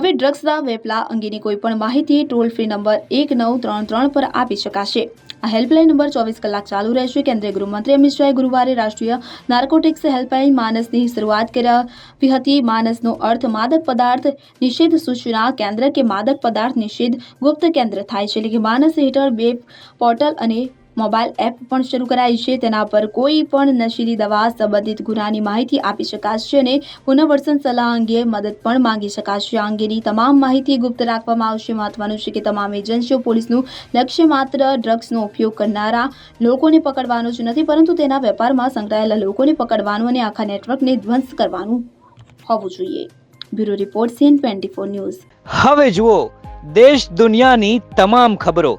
હવે ડ્રગ્સના વેપલા અંગેની કોઈપણ માહિતી ટોલ ફ્રી નંબર એક નવ ત્રણ ત્રણ પર આપી શકાશે. આ હેલ્પલાઇન નંબર ચોવીસ કલાક ચાલુ રહેશે. કેન્દ્રીય ગૃહમંત્રી અમિત શાહે ગુરુવારે રાષ્ટ્રીય નાર્કોટિક્સ હેલ્પલાઇન માનસની શરૂઆત કરાવી હતી. માનસનો અર્થ માદક પદાર્થ નિષેધ સૂચના કેન્દ્ર કે માદક પદાર્થ નિષેધ ગુપ્ત કેન્દ્ર થાય છે. એટલે કે માનસ હેઠળ બે પોર્ટલ અને મોબાઈલ એપ પણ શરૂ કરાઈ છે. તેના પર કોઈ પણ નશીલી દવા સંબંધિત ગુનાની માહિતી આપી શકાશે અને પુનઃવર્તન સલાહ અંગે મદદ પણ માંગી શકાશે. આ અંગેની તમામ માહિતી ગુપ્ત રાખવામાં આવશે. મહત્વનું છે કે તમામ એજન્સીઓ પોલીસનું લક્ષ્ય માત્ર ડ્રગ્સનો ઉપયોગ કરનારા લોકોને પકડવાનું જ નથી, પરંતુ તેના વેપારમાં સંકળાયેલા લોકોને પકડવાનું અને આખા નેટવર્કને ધ્વંસ કરવાનું હોવું જોઈએ. Bureau report CN twenty four news. હવે જુઓ, દેશ દુનિયાની તમામ ખબરો.